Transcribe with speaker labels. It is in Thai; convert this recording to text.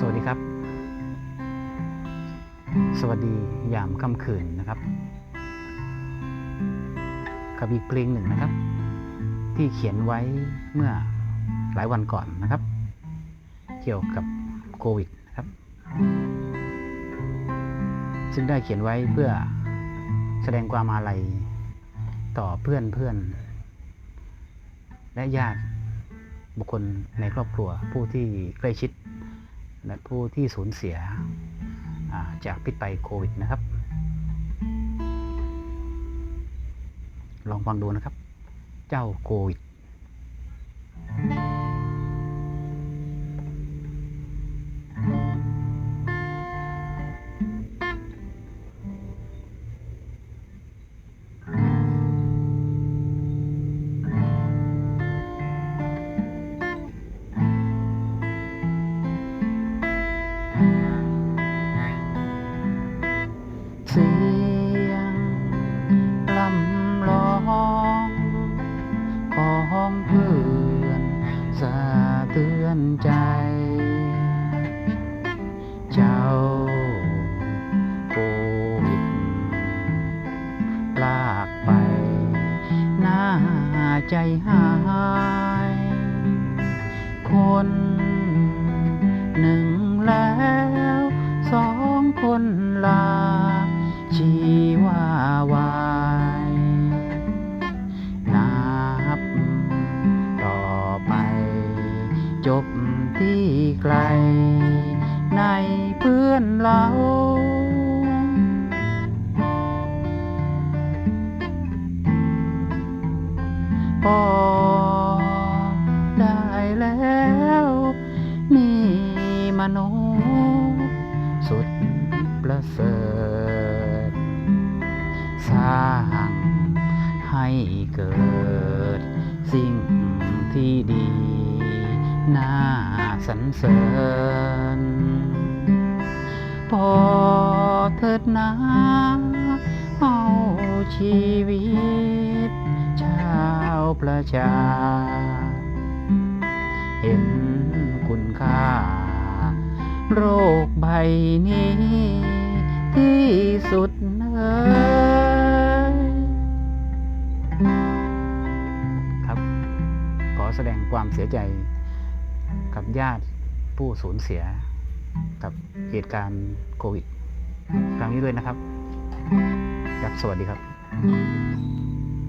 Speaker 1: สวัสดีครับ สวัสดียามค่ำคืนนะครับ กับอีกเพลงหนึ่งนะครับ ที่เขียนไว้เมื่อหลายวันก่อนนะครับ เกี่ยวกับโควิดนะครับ ซึ่งได้เขียนไว้เพื่อแสดงความอาลัยต่อเพื่อนเพื่อน และญาติบุคคลในครอบครัวผู้ที่ใกล้ชิด ผู้ที่สูญเสียจากพิษภัยโควิดนะครับ ลองฟังดูนะครับ เจ้าโควิด สียงลำร้องของเพื่อนสะเตือนใจ เจ้าโควิดลากไปหน้าใจหาย คนหนึ่งแล้ว จบที่ไกล ในเพื่อนเราพอได้แล้ว นี่มโนสุดประเสริฐ สร้างให้เกิด สรรเสริญพอเถิดนะเอาชีวิต ชาวประชา เห็นคุณค่า โรคใบนี้ ที่สุดเลยครับ ขอแสดงความเสียใจ กับญาติผู้สูญเสียกับเหตุการณ์โควิด ครั้งนี้ด้วยนะครับ ครับ สวัสดีครับ